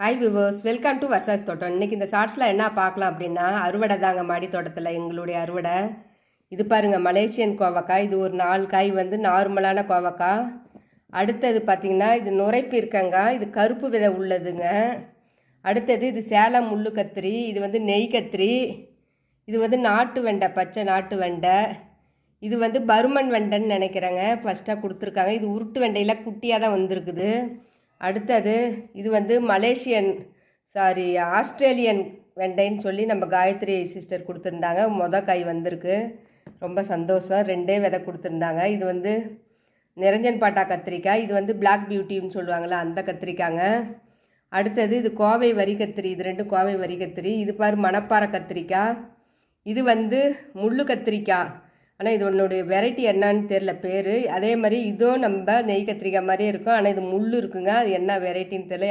Hi viewers welcome to Varsha's தோட்டம் இன்றைக்கி இந்த ஷார்ட்ஸில் என்ன பார்க்கலாம் அப்படின்னா அறுவடை தாங்க மாடி தோட்டத்தில் எங்களுடைய அறுவடை. இது பாருங்க மலேசியன் கோவக்காய். இது ஒரு நாலு காய் வந்து நார்மலான கோவக்காய். அடுத்தது பார்த்திங்கன்னா இது நுரைப்பு இருக்கங்க. இது கருப்பு விதை உள்ளதுங்க. அடுத்தது இது சேலம் முள்ளு கத்திரி இது வந்து நெய் கத்திரி. இது வந்து நாட்டு வெண்டை பச்சை நாட்டு வெண்டை. இது வந்து பருமன் வெண்டைன்னு நினைக்கிறேங்க. ஃபஸ்ட்டாக கொடுத்துருக்காங்க. இது உருட்டு வெண்டையில் குட்டியாக தான் வந்திருக்குது. அடுத்தது இது வந்து மலேசியன் சாரி ஆஸ்திரேலியன் வெண்டைன்னு சொல்லி நம்ம காயத்ரி சிஸ்டர் கொடுத்துருந்தாங்க. மொத காய் வந்திருக்கு. ரொம்ப சந்தோஷம். ரெண்டே விதை கொடுத்துருந்தாங்க. இது வந்து நிரஞ்சன் பாட்டா கத்திரிக்காய். இது வந்து பிளாக் பியூட்டின்னு சொல்லுவாங்களே அந்த கத்திரிக்காங்க. அடுத்தது இது கோவை வரி கத்திரி. இது ரெண்டும் கோவை வரி கத்திரி. இது பாரு மணப்பாறை கத்திரிக்காய். இது வந்து முள்ளு கத்திரிக்காய். ஆனால் இது உன்னுடைய வெரைட்டி என்னன்னு தெரில பேர். அதே மாதிரி இதுவும் நம்ம நெய் கத்திரிக்காய் மாதிரியே இருக்கும். ஆனால் இது முள் இருக்குங்க. அது என்ன வெரைட்டின்னு தெரியல.